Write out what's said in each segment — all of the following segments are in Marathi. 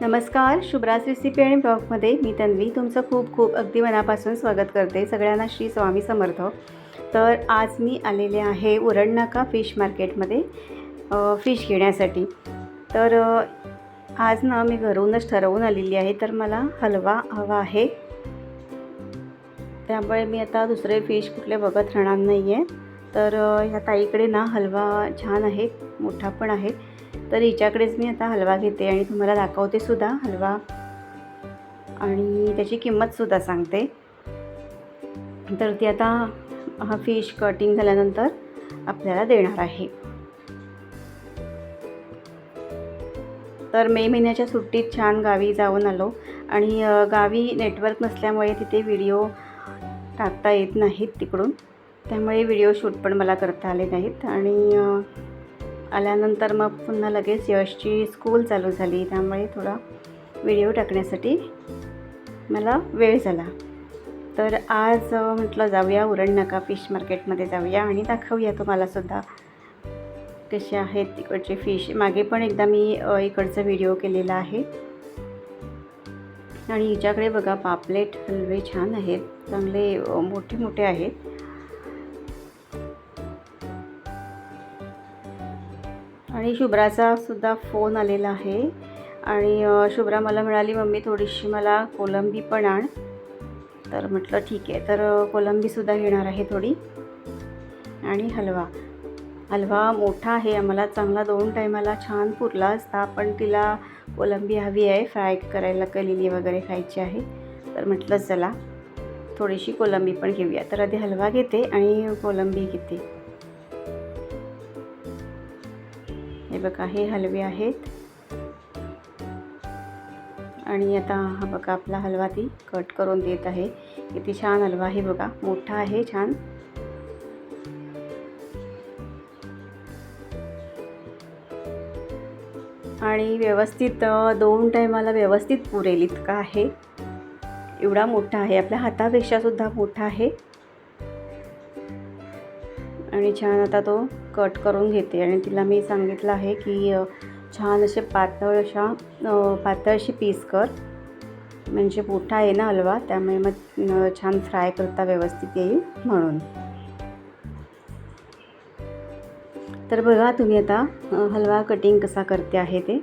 नमस्कार शुभ्रास रेसिपी आणि ब्लॉगमध्ये मी तन्वी. तुमचं खूप खूप अगदी मनापासून स्वागत करते. सगळ्यांना श्री स्वामी समर्थ. तर आज मी आलेले आहे उरणनाका फिश मार्केटमध्ये फिश घेण्यासाठी. तर आज ना मी घरूनच ठरवून आलेली आहे तर मला हलवा हवा आहे. त्यामुळे मी आता दुसरे फिश कुठले बघत राहणार नाही आहे तर ह्या ताईकडे ना हलवा छान आहे मोठा पण आहे. तर हिच्याकडेच मी आता हलवा घेते आणि तुम्हाला दाखवते सुद्धा हलवा. आणि त्याची किंमतसुद्धा सांगते. तर ती आता हा फिश कटिंग झाल्यानंतर आपल्याला देणार आहे. तर मे महिन्याच्या सुट्टीत छान गावी जाऊन आलो आणि गावी नेटवर्क नसल्यामुळे तिथे व्हिडिओ टाकता येत नाहीत तिकडून. त्यामुळे व्हिडिओ शूट पण मला करता आले नाहीत आणि आल्यानंतर मग पुन्हा लगेच यशची स्कूल चालू झाली. त्यामुळे थोडा व्हिडिओ टाकण्यासाठी मला वेळ झाला. तर आज म्हटलं जाऊया उरणनाका फिश मार्केटमध्ये जाऊया आणि दाखवूया तुम्हालासुद्धा कसे आहेत तिकडचे फिश मागे पण एकदा मी इकडचा व्हिडिओ केलेला आहे. आणि हिच्याकडे बघा पापलेट हलवे छान आहेत. चांगले मोठे मोठे आहेत. आणि शुभ्राचा सुद्धा फोन आलेला आहे. आणि शुभ्रा मला मिळाली मम्मी थोडीशी मला कोलंबी पण आण. तर म्हटलं ठीक आहे. तर कोलंबीसुद्धा घेणार आहे थोडी. आणि हलवा. हलवा मोठा आहे आम्हाला चांगला दोन टायमाला छान पुरला असता पण तिला कोलंबी हवी आहे फ्राय करायला कलिली वगैरे खायची आहे. तर म्हटलं चला थोडीशी कोलंबी पण घेऊया. तर आधी हलवा घेते आणि कोलंबी घेते. बघा हे हलवे आहेत. आणि आता हा बघा आपला हलवा ती कट करून देत आहे. किती छान हलवा आहे बघा मोठा आहे छान. आणि व्यवस्थित दोन टायमाला व्यवस्थित पुरेल इतका आहे. एवढा मोठा आहे आपल्या हातापेक्षा सुद्धा मोठा आहे. आणि छान आता तो कट करून घेते. आणि तिला मी सांगितलं आहे की छान असे पातळ अशा पातळशी पातळ अशी पीस कर. म्हणजे मोठा आहे ना हलवा त्यामुळे मग छान फ्राय करता व्यवस्थित येईल म्हणून. तर बघा तुम्ही आता हलवा कटिंग कसा करते आहे ते.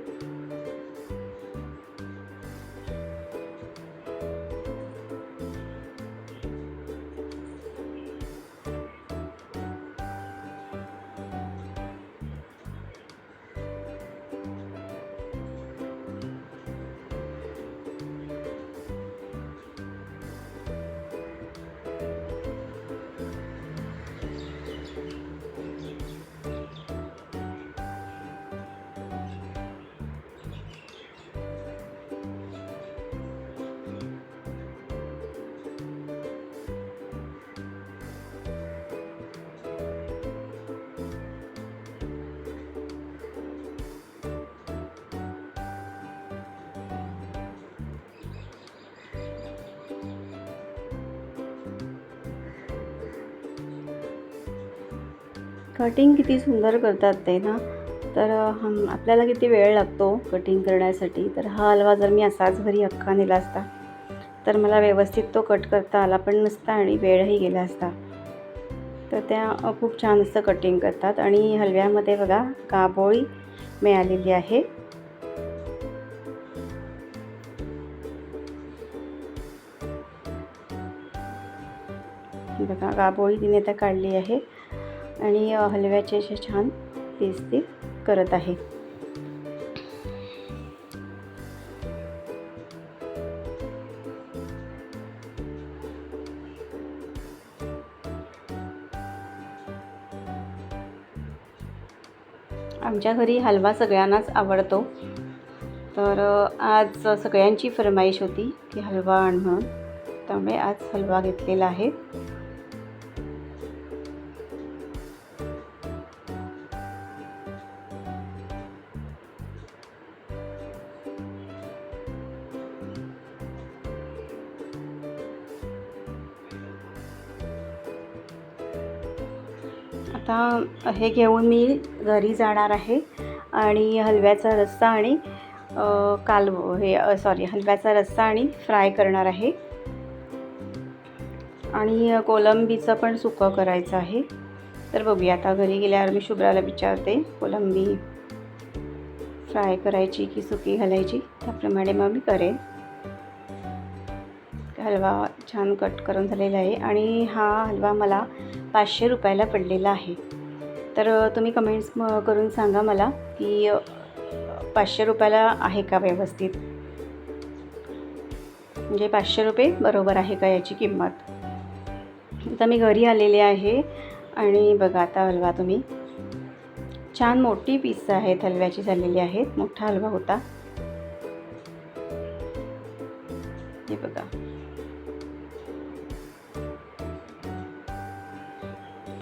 कटिंग किती सुंदर करतात ते ना. तर हम आपल्याला किती वेळ लागतो कटिंग करण्यासाठी. तर हा हलवा जर मी असाच घरी अख्खा नेला असता तर मला व्यवस्थित तो कट करता आला पण नसता आणि वेळही गेला असता. तर त्या खूप छान असं कटिंग करतात आणि हलव्यामध्ये बघा काबोळी मिळालेली आहे. बघा काबोळी तिने आता काढली आहे. आणि हलव्याचे असे छान पीस ती करत आहे. आमच्या घरी हलवा सगळ्यांनाच आवडतो. तर आज सगळ्यांची फरमाईश होती की हलवा आण म्हणून. त्यामुळे आज हलवा घेतलेला आहे. आता हे घेऊन मी घरी जाणार आहे आणि हलव्याचा रस्सा आणि अ, कालव हे सॉरी हलव्याचा रस्सा आणि फ्राय करणार आहे. आणि कोलंबीचं पण सुकं करायचं आहे. तर बघूया आता घरी गेल्यावर मी शुभ्राला विचारते कोलंबी फ्राय करायची की सुकी घालायची? त्याप्रमाणे मग मी करेन. हलवा छान कट करून झालेला आहे. आणि हा हलवा मला पाचशे रुपयाला पडलेला आहे. तर तुम्ही कमेंट्स म करून सांगा मला की पाचशे रुपयाला आहे का व्यवस्थित? म्हणजे पाचशे रुपये बरोबर आहे का याची किंमत? आता मी घरी आलेले आहे आणि बघा आता हलवा तुम्ही. छान मोठी पीस आहेत हलव्याची झालेली आहेत. मोठा हलवा होता.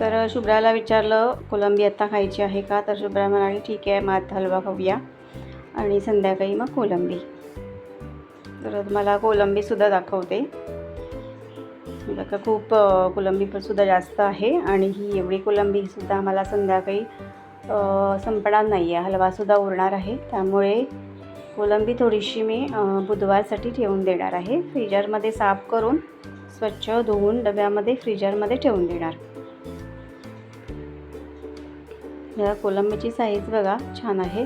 तर शुभ्राला विचारलं कोलंबी आत्ता खायची आहे का? तर शुभ्रा म्हणाली ठीक आहे मात हलवा खाऊया. आणि संध्याकाळी मग कोलंबी. तर मला कोलंबीसुद्धा दाखवते. का खूप कोलंबी पण सुद्धा जास्त आहे आणि ही एवढी कोलंबीसुद्धा मला संध्याकाळी संपणार नाही आहे. हलवासुद्धा उरणार आहे. त्यामुळे कोलंबी थोडीशी मी बुधवारसाठी ठेवून देणार आहे. फ्रीजरमध्ये साफ करून स्वच्छ धुवून डब्यामध्ये फ्रीजरमध्ये ठेवून देणार. या कोलंबीची साईज बघा छान आहे.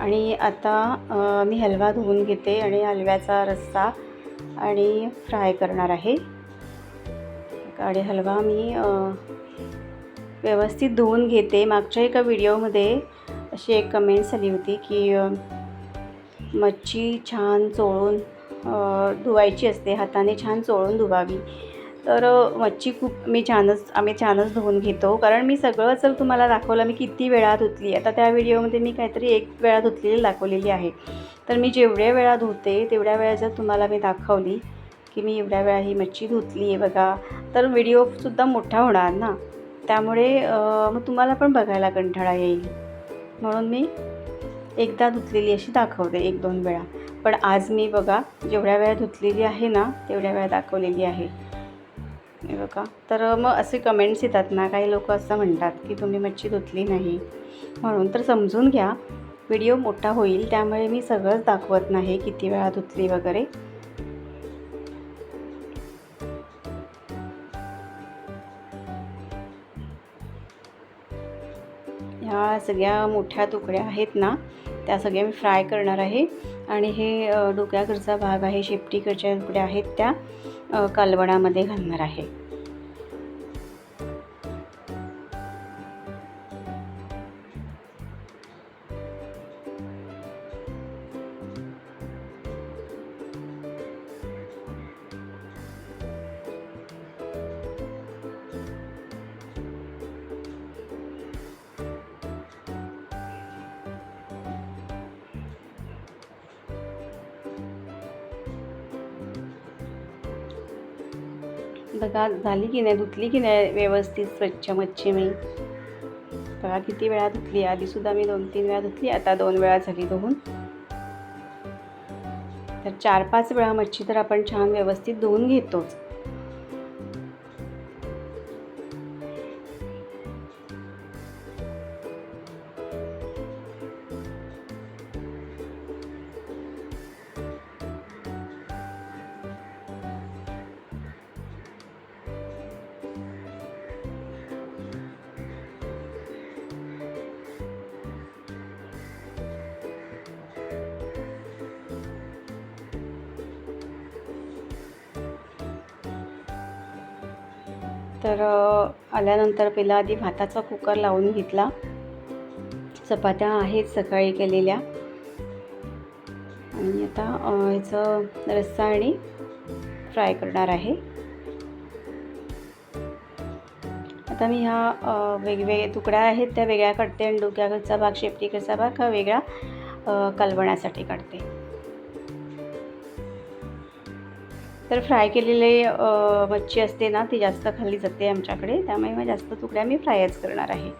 आणि आता मी हलवा धुवून घेते आणि हलव्याचा रस्सा आणि फ्राय करणार आहे. आणि हलवा मी व्यवस्थित धुवून घेते. मागच्या एका व्हिडिओमध्ये अशी एक कमेंट्स आली होती की मच्छी छान चोळून धुवायची असते. हाताने छान चोळून धुवावी. तर मच्छी खूप मी छानच आम्ही छानच धुवून घेतो. कारण मी सगळं जर तुम्हाला दाखवलं मी किती वेळा धुतली. आता त्या व्हिडिओमध्ये मी काहीतरी एक वेळा धुतलेली दाखवलेली आहे. तर मी जेवढ्या वेळा धुते तेवढ्या वेळा जर तुम्हाला मी दाखवली की मी एवढ्या वेळा ही मच्छी धुतली आहे बघा तर व्हिडिओसुद्धा मोठा होणार ना? त्यामुळे मग तुम्हाला पण बघायला कंठाळा येईल. म्हणून मी एकदा धुतलेली अशी दाखवते एक दोन वेळा. पण आज मी बघा जेवढ्या वेळा धुतलेली आहे ना तेवढ्या वेळा दाखवलेली आहे. हे बघा. तर मग असे कमेंट्स येतात ना काही लोक असं म्हणतात की तुम्ही मच्छी धुतली नाही. म्हणून तर समजून घ्या व्हिडिओ मोठा होईल त्यामुळे मी सगळंच दाखवत नाही किती वेळा धुतली वगैरे. ह्या सगळ्या मोठ्या तुकड्या आहेत ना त्या सगळ्या मी फ्राय करणार आहे. आणि हे डोक्याकडचा भाग आहे शेपटीकडच्या तुकड्या आहेत त्या. कालवणामध्ये घालणार आहे. बघा झाली की नाही धुतली की नाही व्यवस्थित स्वच्छ मच्छी मी बघा किती वेळा धुतली आधीसुद्धा मी दोन तीन वेळा धुतली आता दोन वेळा झाली धुवून. तर चार पाच वेळा मच्छी तर आपण छान व्यवस्थित धुवून घेतोच. तर आल्यानंतर पहिला आधी भाताचा कुकर लावून घेतला. चपात्या आहेत सकाळी केलेल्या. आणि आता ह्याचं रस्सा आणि फ्राय करणार आहे. आता मी ह्या वेगवेगळे तुकड्या आहेत त्या वेगळ्या काढते आणि डोक्याकडचा भाग शेपटीकडचा भाग हा वेगळा कलवण्यासाठी कालवण्यासाठी काढते. तर फ्राय केलेले मच्छी असते ना ती जास्त खाल्ली जाते आमच्याकडे. त्यामुळे मग जास्त तुकड्या मी फ्रायच करणार आहे.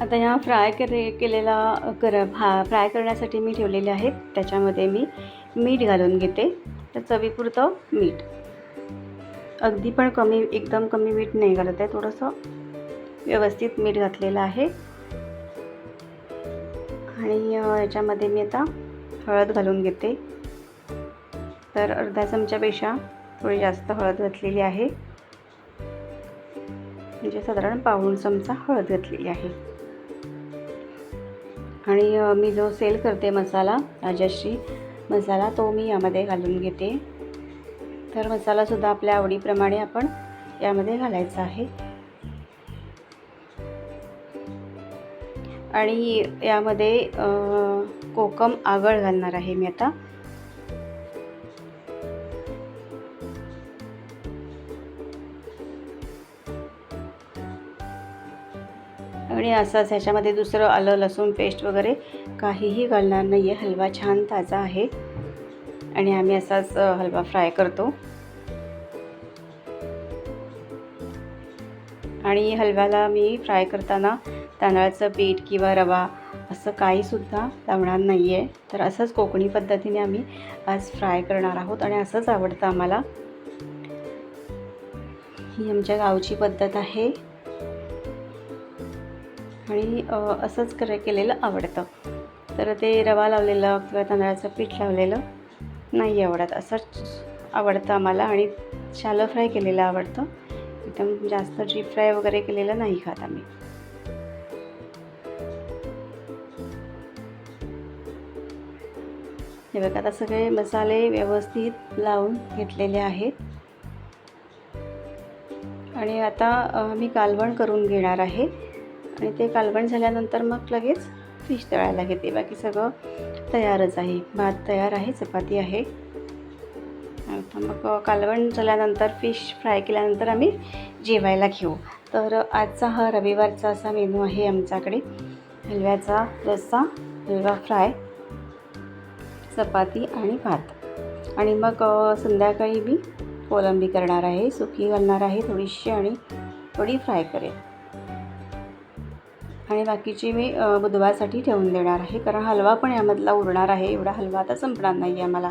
आता ह्या फ्राय करे केलेला कर भा फ्राय करण्यासाठी मी ठेवलेले आहेत. त्याच्यामध्ये मी मीठ घालून घेते. तर चवीपुरतं मीठ. अगदी पण कमी एकदम कमी मीठ नाही घालत आहे. थोडंसं व्यवस्थित मीठ घातलेलं आहे. आणि याच्यामध्ये मी आता हळद घालून घेते. तर अर्धा चमच्यापेक्षा थोडी जास्त हळद घातलेली आहे. म्हणजे साधारण पाऊण चमचा हळद घातलेली आहे. आणि मी जो सेल करते मसाला राजश्री मसाला तो मी यामध्ये घालून घेते. तर मसालासुद्धा आपल्या आवडीप्रमाणे आपण यामध्ये घालायचा आहे. आणि यामध्ये कोकम आगळ घालणार आहे मी आता. आणि असंच ह्याच्यामध्ये दुसरं आलं लसूण पेस्ट वगैरे काहीही घालणार नाही आहे हलवा छान ताजा आहे. आणि आम्ही असाच हलवा फ्राय करतो. आणि हलव्याला मी फ्राय करताना तांदळाचं पीठ किंवा रवा असं काहीसुद्धा लावणार नाही आहे तर असंच कोकणी पद्धतीने आम्ही आज फ्राय करणार आहोत आणि असंच आवडतं आम्हाला. ही आमच्या गावची पद्धत आहे. आणि असंच कर केलेलं आवडतं. तर ते रवा लावलेलं किंवा तांदळाचं पीठ लावलेलं नाही आवडत. असंच आवडतं आम्हाला आणि शालो फ्राय केलेलं आवडतं. एकदम जास्त डीप फ्राय वगैरे केलेलं नाही खात आम्ही. हे बघा आता सगळे मसाले व्यवस्थित लावून घेतलेले आहेत. आणि आता मी कालवण करून घेणार आहे. आणि ते कालवण झाल्यानंतर मग लगेच फिश तळायला घेते. बाकी सगळं तयारच आहे. भात तयार आहे चपाती आहे. आता मग कालवण झाल्यानंतर फिश फ्राय केल्यानंतर आम्ही जेवायला घेऊ. तर आजचा हा रविवारचा असा मेनू आहे आमच्याकडे. हलव्याचा रस्सा हलवा फ्राय चपाती आणि भात. आणि मग संध्याकाळी मी कोलंबी करणार आहे सुकी घालणार आहे थोडीशी आणि थोडी फ्राय करेल आणि बाकीची मी बुधवारसाठी ठेवून देणार आहे. कारण हलवा पण यामधला उरणार आहे. एवढा हलवा आता संपणार नाही आहे मला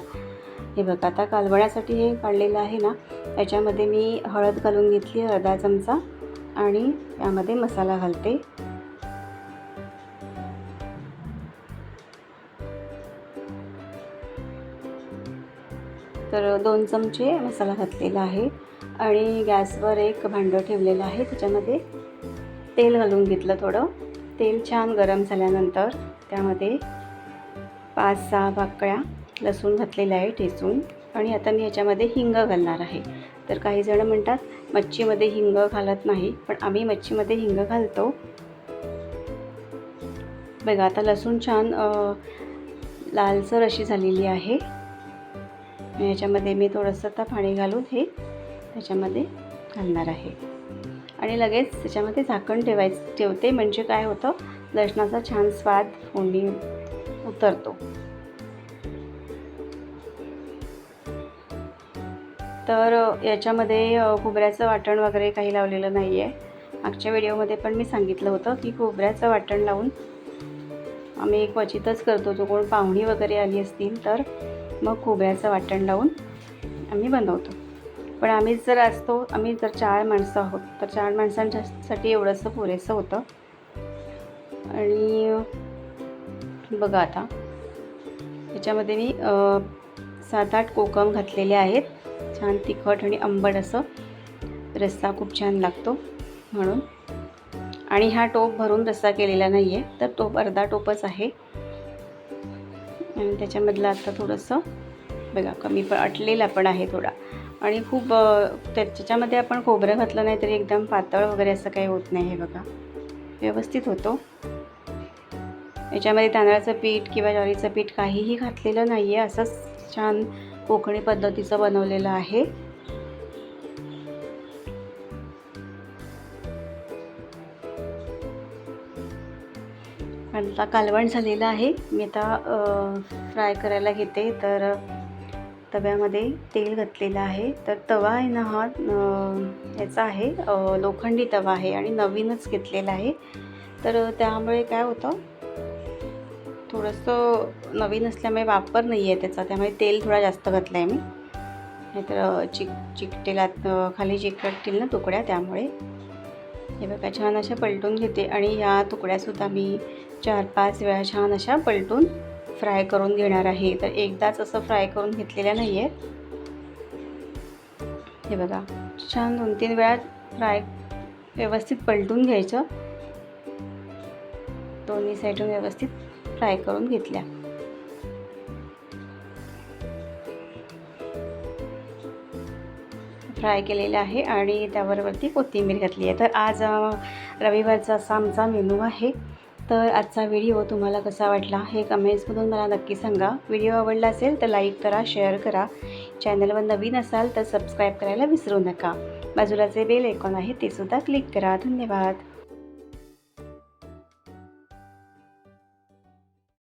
हे बघा आता कालवण्यासाठी हे काढलेलं आहे ना याच्यामध्ये मी हळद घालून घेतली अर्धा चमचा आणि यामध्ये मसाला घालते. तर दोन चमचे मसाला घातलेला आहे. आणि गॅसवर एक भांडं ठेवलेलं आहे. त्याच्यामध्ये तेल घालून घेतलं थोडं. तेल छान गरम झाल्यानंतर त्यामध्ये पाच सहा पाकळ्या लसूण घातलेल्या आहे ठेचून. आणि आता मी ह्याच्यामध्ये हिंग घालणार आहे. तर काही जण म्हणतात मच्छीमध्ये हिंग घालत नाही पण आम्ही मच्छीमध्ये हिंग घालतो. बघा आता लसूण छान लालसर अशी झालेली आहे. ह्याच्यामध्ये याच्यामध्ये मी थोडंसं आता पाणी घालून हे त्याच्यामध्ये घालणार आहे. आणि लगेच त्याच्यामध्ये झाकण ठेवायचं ठेवते. म्हणजे काय होतं? लसणाचा छान स्वाद फोडणी उतरतो. तर याच्यामध्ये खोबऱ्याचं वाटण वगैरे काही लावलेलं नाही आहे मागच्या व्हिडिओमध्ये पण मी सांगितलं होतं की खोबऱ्याचं वाटण लावून आम्ही एक क्वचितच करतो. जो कोण पाहुणी वगैरे आली असतील तर मग खोबऱ्याचं वाटण लावून आम्ही बनवतो. पण आम्ही जर असतो आम्ही जर चार माणसं आहोत तर चार माणसांच्यासाठी एवढंसं पुरेसं होतं. आणि बघा आता याच्यामध्ये मी सात आठ कोकम घातलेले आहेत. छान तिखट आणि आंबट असं. रस्सा खूप छान लागतो म्हणून. आणि हा टोप भरून रस्सा केलेला नाही आहे तर टोप अर्धा टोपच आहे. आणि त्याच्यामधलं आता थोडंसं बघा कमी पण अटलेला पण आहे थोडा. आणि खूप त्याच्यामध्ये आपण खोबरं घातलं नाही तरी एकदम पातळ वगैरे असं काही होत नाही हे बघा. व्यवस्थित होतो. याच्यामध्ये तांदळाचं पीठ किंवा ज्वारीचं पीठ काहीही घातलेलं नाही आहे असंच छान कोकणी पद्धतीचं बनवलेलं आहे. आता कालवण झालेलं आहे. मी आता फ्राय करायला घेते. तर तव्यामध्ये तेल घातलेलं आहे. तर तवा आहे ना हा याचा आहे लोखंडी तवा आहे आणि नवीनच घेतलेला आहे. तर त्यामुळे काय होतं थोडंसं नवीन असल्यामुळे वापर नाही आहे त्याचा. त्यामुळे तेल थोडा जास्त घातला आहे मी. नाहीतर चिक चिकटेलात खाली चिकटतील ना तुकड्या त्यामुळे. हे बघा छान अशा पलटून घेते. आणि या तुकड्यासुद्धा मी चार पाच वेळा छान अशा पलटून फ्राय करून घेणार आहे. तर एकदाच असं फ्राय करून घेतलेल्या नाही आहेत हे बघा छान दोन तीन वेळा फ्राय व्यवस्थित पलटून घ्यायचं. दोन्ही साईडून व्यवस्थित फ्राय करून घेतल्या. फ्राय केलेलं आहे आणि त्याबरोबरती कोथिंबीर घातली आहे. तर आज रविवारचा असा आमचा मेनू आहे. तर आजचा व्हिडिओ तुम्हाला कसा वाटला हे कमेंट्समधून मला नक्की सांगा. व्हिडिओ आवडला असेल तर लाईक करा शेअर करा. चॅनलवर नवीन असाल तर सबस्क्राईब करायला विसरू नका. बाजूला जे बेल ऐकॉन आहे ते सुद्धा क्लिक करा. धन्यवाद.